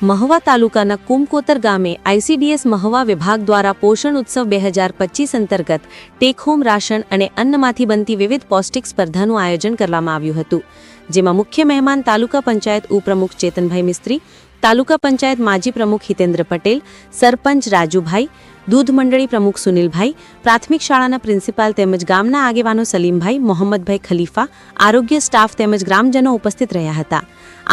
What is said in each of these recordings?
મહવા તાલુકાના કુમકોતર ગામે આઈસીડીએસ મહવા વિભાગ દ્વારા પોષણ ઉત્સવ બે હજાર પચીસ અંતર્ગત ટેક હોમ રાશન અને અન્નમાંથી બનતી વિવિધ પૌષ્ટિક સ્પર્ધાનું આયોજન કરવામાં આવ્યું હતું. જેમાં મુખ્ય મહેમાન તાલુકા પંચાયત ઉપપ્રમુખ ચેતનભાઈ મિસ્ત્રી, તાલુકા પંચાયત માજી પ્રમુખ હિતેન્દ્ર પટેલ, સરપંચ રાજુભાઈ, દૂધ મંડળી પ્રમુખ સુનિલભાઈ, પ્રાથમિક શાળાના પ્રિન્સિપાલ તેમજ ગામના આગેવાનો સલીમભાઈ, મોહમ્મદભાઈ ખલીફા, આરોગ્ય સ્ટાફ તેમજ ગ્રામજનો ઉપસ્થિત રહ્યા હતા.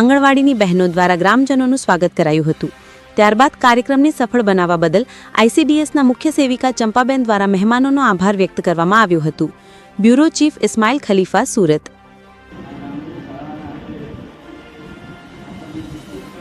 આંગણવાડીની બહેનો દ્વારા ગ્રામજનોનું સ્વાગત કરાયું હતું. ત્યારબાદ કાર્યક્રમને સફળ બનાવવા બદલ આઈસીડીએસના મુખ્ય સેવિકા ચંપાબેન દ્વારા મહેમાનોનો આભાર વ્યક્ત કરવામાં આવ્યો હતો. Bureau chief Ismail Khalifa, Surat.